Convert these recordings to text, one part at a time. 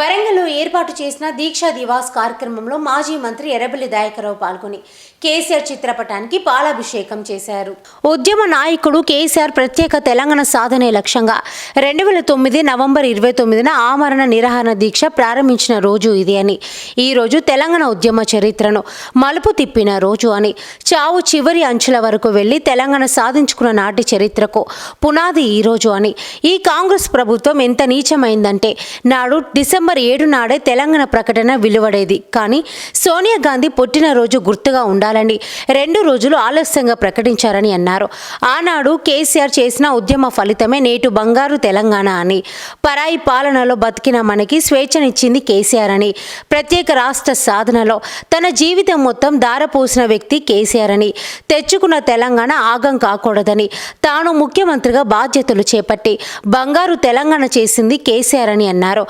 వరంగల్లో ఏర్పాటు చేసిన దీక్షా దివాస్ కార్యక్రమంలో మాజీ మంత్రి ఎర్రబెల్లి దయాకరావు పాల్గొని కేసీఆర్ చిత్రపటానికి పాలాభిషేకం చేశారు. ఉద్యమ నాయకుడు కేసీఆర్ ప్రత్యేక తెలంగాణ సాధనే లక్ష్యంగా రెండు వేల తొమ్మిది నవంబర్ ఇరవై తొమ్మిదిన ఆమరణ నిరాహరణ దీక్ష ప్రారంభించిన రోజు ఇది అని. ఈ రోజు తెలంగాణ ఉద్యమ చరిత్రను మలుపు తిప్పిన రోజు అని. చావు చివరి అంచుల వరకు వెళ్ళి తెలంగాణ సాధించుకున్న నాటి చరిత్రకు పునాది ఈ రోజు అని. ఈ కాంగ్రెస్ ప్రభుత్వం ఎంత నీచమైందంటే నాడు డిసెంబర్ ఏడు నాడే తెలంగాణ ప్రకటన వెలువడేది. కానీ సోనియా గాంధీ పుట్టినరోజు గుర్తుగా ఉండాలని రెండు రోజులు ఆలస్యంగా ప్రకటించారని అన్నారు. ఆనాడు కేసీఆర్ చేసిన ఉద్యమ ఫలితమే నేటు బంగారు తెలంగాణ అని. పరాయి పాలనలో బతికిన మనకి స్వేచ్ఛనిచ్చింది కేసీఆర్ అని. ప్రత్యేక రాష్ట్ర సాధనలో తన జీవితం మొత్తం దారపోసిన వ్యక్తి కేసీఆర్ అని. తెచ్చుకున్న తెలంగాణ ఆగం కాకూడదని తాను ముఖ్యమంత్రిగా బాధ్యతలు చేపట్టి బంగారు తెలంగాణ చేసింది కేసీఆర్ అని అన్నారు.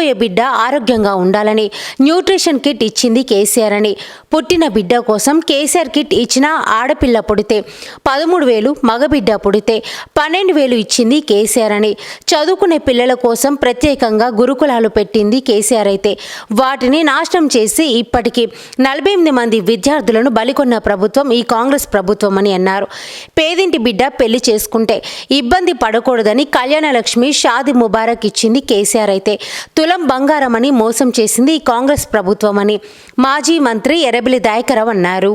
పుట్టబోయే బిడ్డ ఆరోగ్యంగా ఉండాలని న్యూట్రిషన్ కిట్ ఇచ్చింది కేసీఆర్ అని. పుట్టిన బిడ్డ కోసం కేసీఆర్ కిట్ ఇచ్చిన ఆడపిల్ల పుడితే పదమూడు వేలు మగబిడ్డ పుడితే పన్నెండు వేలు ఇచ్చింది కేసీఆర్ అని. చదువుకునే పిల్లల కోసం ప్రత్యేకంగా గురుకులాలు పెట్టింది కేసీఆర్ అయితే. వాటిని నాశనం చేసి ఇప్పటికీ నలభై ఎనిమిది మంది విద్యార్థులను బలికొన్న ప్రభుత్వం ఈ కాంగ్రెస్ ప్రభుత్వం అని అన్నారు. పేదింటి బిడ్డ పెళ్ళి చేసుకుంటే ఇబ్బంది పడకూడదని కళ్యాణలక్ష్మి షాది ముబారక్ ఇచ్చింది కేసీఆర్ అయితే. తుల బంగారం బంగారమని మోసం చేసింది ఈ కాంగ్రెస్ ప్రభుత్వం అని మాజీ మంత్రి ఎర్రబెల్లి దయాకరావు అన్నారు.